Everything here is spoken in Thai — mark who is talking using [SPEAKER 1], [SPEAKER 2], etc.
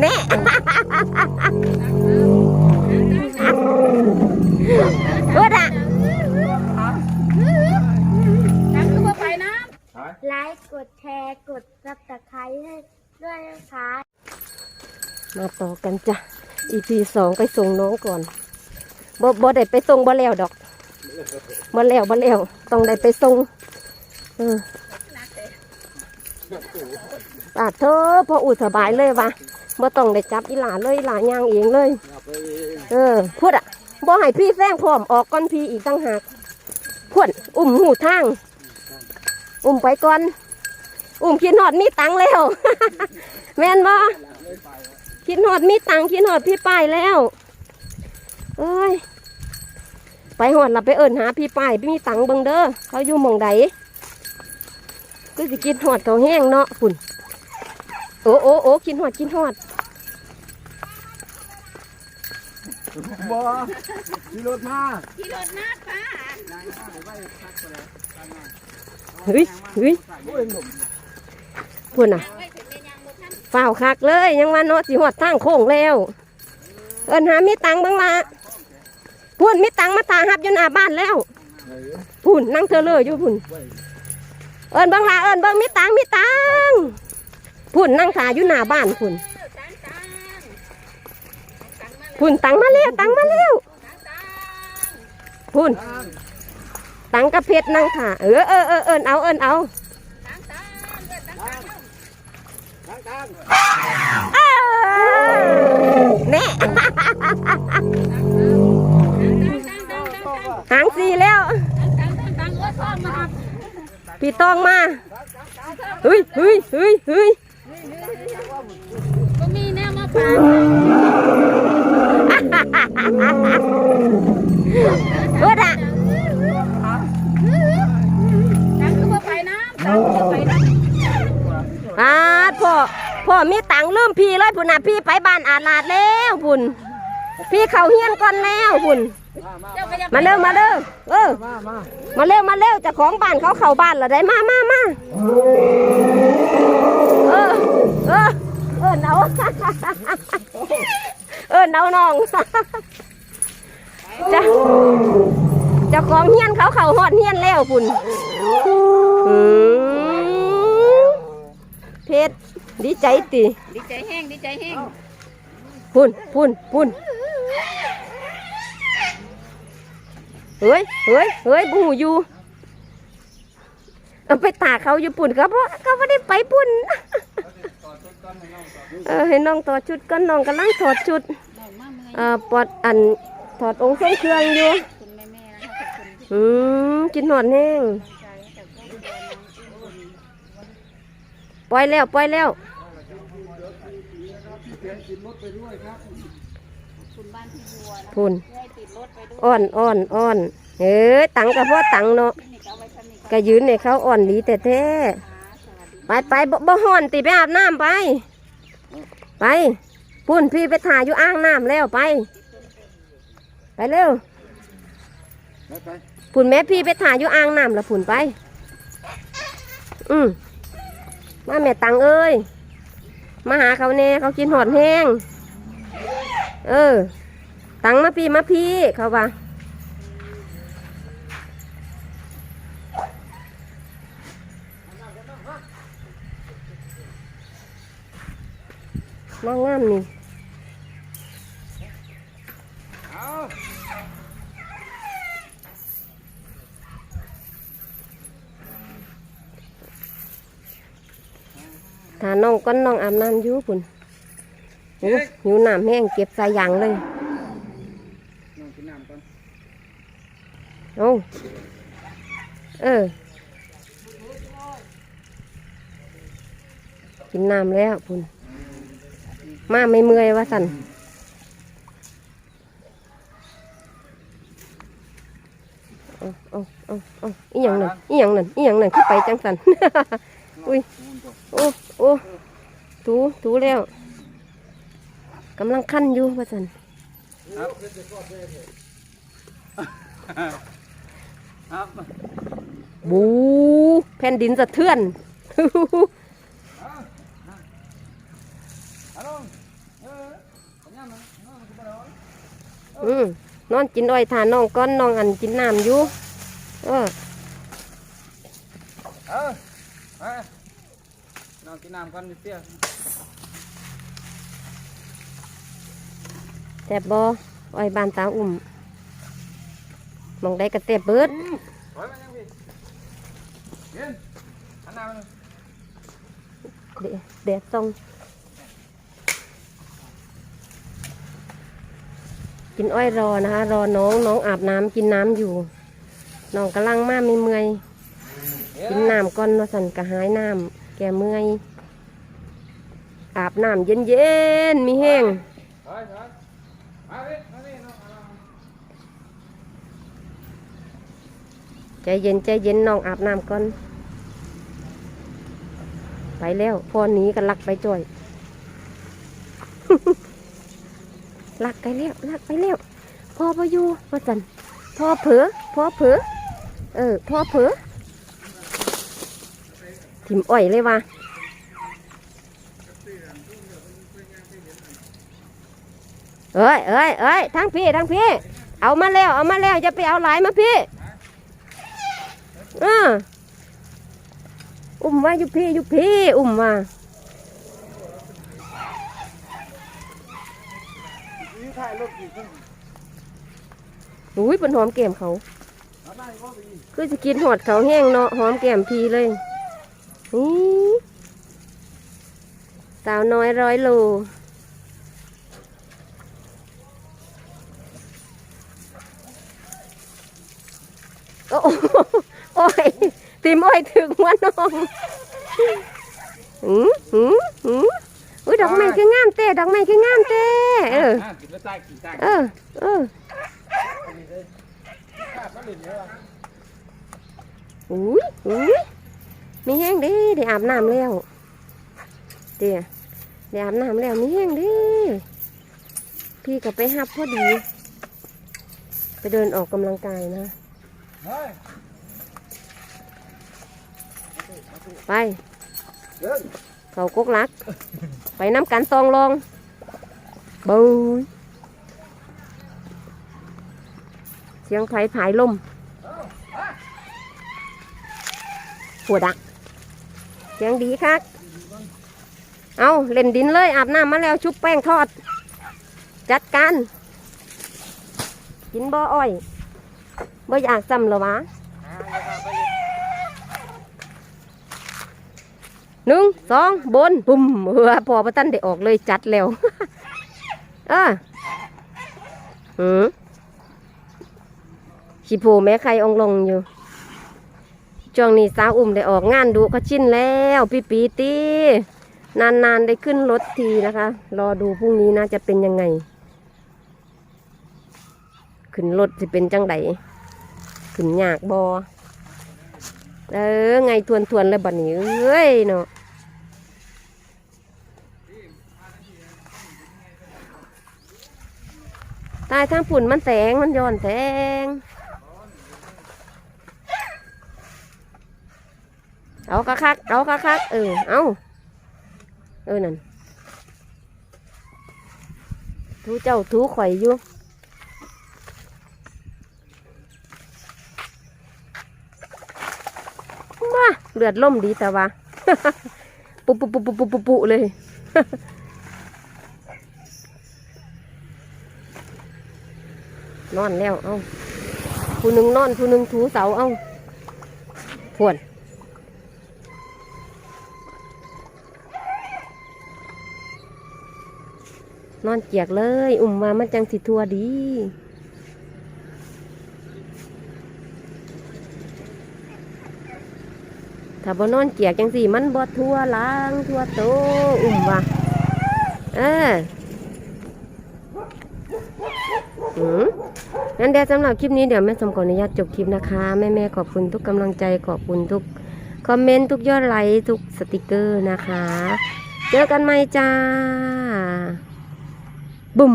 [SPEAKER 1] แน่พูดอะ
[SPEAKER 2] น้ำคือว่าไปน้
[SPEAKER 3] ไลค์กดแชร์กดซับสไครต์ให้ด้วยนะคะ
[SPEAKER 1] มาต่อกันจ้ะ EP สองไปส่งน้องก่อนบ่บ่ได้ไปส่งบ่แล้วดอกบ่แล้วบ่แล้วต้องได้ไปส่งเออ ปาดเธอพออุดสบายเลยวะบ่ต้องได้จับอีหลาเลยหลาย่างเองเลย เออพูดอะบ่ให้พี่แซงพร้อมออกก่อนพี่อีกตั้งหากพวดอุ้มหูทาง อุ้มไปก่อน อุ้มคิดหอดมีตังแล้ว แม่นบ่คิดหอดมีตังคิดหอดพี่ป้ายแล้ว เอ้ย ไปหอดเราไปเอิญหาพี่ป้ายมีตังเบิงเด้อเขาอยู่หมองใด ก็สิกินหอดเขาแห้งเนาะฝุ่นโอ้โอ้โอ้กินหอดกินหอด
[SPEAKER 4] บ่มีรถมาำ
[SPEAKER 2] ที่รถน้าป้า
[SPEAKER 1] เฮ้ยเฮ้ยพุ่นน่ะ
[SPEAKER 2] ไว้ถึงเป็นยังบ่ทัน
[SPEAKER 1] เฝ้าวคักเลยยังว่าเนาะสิหอดทางโค้งแล้ว เอิญหามีตังบิ่งละพุ่นมีตังมาตาหับอยู่หน้าบ้านแล้ว พุ่นนั่งเธอเลยอยู่พุ่น เอิญเบิ่งละเอิญเบิ่งมีตังค์มีตังค์พุ่นนั่งถ่ายอยู่หน้าบ้านพุ่น
[SPEAKER 2] ตังตังตังตังมา
[SPEAKER 1] พุ่นตังค์มาแล้วตังค์มาแล้ว
[SPEAKER 2] ตังตัง
[SPEAKER 1] พุ่นตังค์กระเพชรนั่งถ่าเออเออเออเอิญเอาเอิญเอา
[SPEAKER 2] ตังตังเด้อตังตัง
[SPEAKER 4] ตั้งตั้ง
[SPEAKER 1] เอ้ยแน่ พี่ตองมาเฮ้ยเฮ้ยเฮ้ยเฮ้ย
[SPEAKER 2] ก็มีแนวมาฝาก
[SPEAKER 1] พูดอะ
[SPEAKER 2] ตังคือว่าไปน้ำตังคือว่าไปน้ำ
[SPEAKER 1] อ่าพ่อพ่อมีตังค์ลืมพี่เลยพุ่นน่ะพี่ไปบ้านอาลาดแล้วพุ่นพี่เขาเฮียนก่อนแล้วพุ่น
[SPEAKER 2] เจ้าก็ยัง
[SPEAKER 1] มาเร็วมาเร็วเออ
[SPEAKER 4] มามา
[SPEAKER 1] มาเร็วมาเร็วเจะของบ้านเขาเข้าบ้านแล้วได้มามามาเออเออเออเอาเออเอาน้องจะเจะของเฮียนเขาเข้าหอดเฮียนแล้วพุ่นอืมเพชรดีใจติ
[SPEAKER 2] ดีใจแห้งดีใจแห้ง
[SPEAKER 1] พุ่นพุ่นพุ่น เฮ้ยเฮ้ยเฮ้ยบุหูอยู่เอาไปตากเขาอยู่ปุ่นก็เพราะเขาไม่ได้ไปปุ่นเออให้น้องถอดชุดก็น้องกำลังถอดชุด
[SPEAKER 2] น้องมาเมื่อย
[SPEAKER 1] เอ่อปอดอันถอดองค์ทรงเครื่องอยู่
[SPEAKER 2] คุณแม่แม่นะคะขอบคุณ
[SPEAKER 1] อืมกินหนอนแห้ง
[SPEAKER 2] ใจจากครอบครัวน้องอุ่น
[SPEAKER 1] ปล่อยแล้วปล่อยแล้ว
[SPEAKER 2] คุณบ้านพี่บัวนะ
[SPEAKER 1] พุ่น
[SPEAKER 2] เพื่ อให้
[SPEAKER 1] อนอ้อนอ้อนเอ้ยตังกับพ่อตังเนาะ
[SPEAKER 2] ก็เนี่
[SPEAKER 1] ยืนในเขาอ่อนดีแต่แท้ไปไปบ่บ่ห่อนติไปอาบน้ำไป ไปพุ่นพี่ไปถ่ายอยู่อ่างน้ำแล้วไป ไปเร็ว
[SPEAKER 4] ปุ่
[SPEAKER 1] นแม่พี่ไปถ่ายอยู่อ่างน้ำแล้วพุ่นไป อืมมาแม่ตังเอ้ยมาหาเขาแน่เขากินหอดแห้ง เออ ตังมาพี่มาพี่เขาว่านั่งงามนี่ถ้าน้องก้นน้องอาบน้ำอยู่พุ่นโอ้หิวน้ำแห้งเก็บใส่ยางเลย
[SPEAKER 4] น้องกินน้ำก่อน
[SPEAKER 1] เอาเออ กินน้ำแล้วพุ่นมาไม่เมื่อยวะสันเอาเอาเอาเอาอีหยังนั่นอีหยังนั่นอีหยังนั่นขึ้นไปจังสัน อุ้ย โอ้โอ้ถูถูแล้วกำลังขั้นอยู่ว่าสัน
[SPEAKER 4] ครับ
[SPEAKER 1] บูแผ่นดินสะเทือน
[SPEAKER 4] ลงเออปัญญามันน้องมันก็บ่ได้
[SPEAKER 1] อืมนอนกินอ้อยทานน้องก้อนน้องอันกินน้ำอยู่เออ
[SPEAKER 4] เออไปน้องกินน้ำก่อนนิดเดียว
[SPEAKER 1] แซ่บบ่อ้อยบานตาอุ่ม มองได้กระแซ่บเบิด
[SPEAKER 4] ถองเย็นอันน้ำมัน
[SPEAKER 1] เดแดดส่องกินอ้อยรอนะคะ รอน้องน้องอาบน้ำกินน้ำอยู่ น้องกำลังมากมีเมื่อยกินน้ำก่อนนาสันกระหายน้ำแกเมื่อยอาบน้ำเย็นเย็นๆมีแห้ง
[SPEAKER 4] ถอยถอยมาพี่มาพี่น้องเอาน้ำ
[SPEAKER 1] ใจเย็นใจเย็นน้องอาบน้ำก่อน ไปแล้วพ่อหนีกันลักไปจ่อยลักไปแล้วลักไปแล้วพ่อพออยู่ว่าจันพ่อเผลอพ่อเผลอเออพ่อเผลอถิ่มอ้อยเลยว่ะเอ้ยเอ้ยเอ้ยทั้งพี่ทั้งพี่ เอามาแล้ว เอามาแล้วจะไปเอาหลายมาพี่ อออุ้มว่าอยู่พี่อยู่พี่อุ้มว่าอุ้ยเป็นหอมแก้มเขา คือจะกินหอดเขาแห้งเนาะหอมแก้มพีเลยนี่สาวน้อยร้อยโลโอ้ โหโอ้ยตีมอ้อยถึงหัว่าน้องหืมหืมหืมอุ้ยดอกไม้คืองามเต้ดอกไม้คืองามเต้เออ
[SPEAKER 4] อะกินแล้วใต้กินใต้
[SPEAKER 1] เออเออ
[SPEAKER 4] ข้าวมันเหลือเยอะ
[SPEAKER 1] อุ้ยอุ้ยมีแห้งเดิได้อาบน้ำแล้วเดี๋ยวได้อาบน้ำแล้วมีแห้งเดิพี่ก็ไปหับพอดี ไปเดินออกกำลังกายนะ
[SPEAKER 4] เฮ้ย
[SPEAKER 1] ไป
[SPEAKER 4] เขา
[SPEAKER 1] กกลัก ไปน้ำกันซองลองบูยเสียงไผ่ผายลมปวดอะเสียงดีคักเอาเล่นดินเลยอาบน้ำมาแล้วชุบแป้งทอด จัดการกินบ่ออ้อยบ่อยากซ้ำหรอวะ หนึ่งสองบนปุ่มเออพอประตันได้ออกเลยจัดแล้วเออหืมชิโพแม่ใครองลงอยู่ช่วงนี้สาวอุ่มได้ออกงานดูเขาชินแล้วพี่ปีตีนานๆได้ขึ้นรถทีนะคะ รอดูพรุ่งนี้นะจะเป็นยังไง ขึ้นรถจะเป็นจังไดขึ้นยากบอ เออ ไงทวนทวนๆเลยบัดนี้ เอ้ยเนาะตายทางฝุ่นมันแสงมันย้อนแสงเอากะคัก เอากะคัก เออ เอาเออนั่นทูเจ้าทูข่อยอยู่ มา เลือดล่มดีแต่ว่าปุปุปุปุปุปุปุเลย นอนแล้ว เอาผู้หนึ่งนอนผู้หนึ่งถูเสาเอาพวนนอนเจียกเลย อุ่มมามันจังสิทัวดี ถ้า บนอนเจียกจังสี่ มันบ่ทั่วล้างทั่วโตอุ่มว่ะเออหืมงั้นเดี๋ยวสำหรับคลิปนี้เดี๋ยวแม่สมขออนุญาตจบคลิปนะคะแม่แม่ขอบคุณทุกกำลังใจขอบคุณทุกคอมเมนต์ทุกยอดไลค์ทุกสติกเกอร์นะคะ เจอกันใหม่จ้าบุ่ม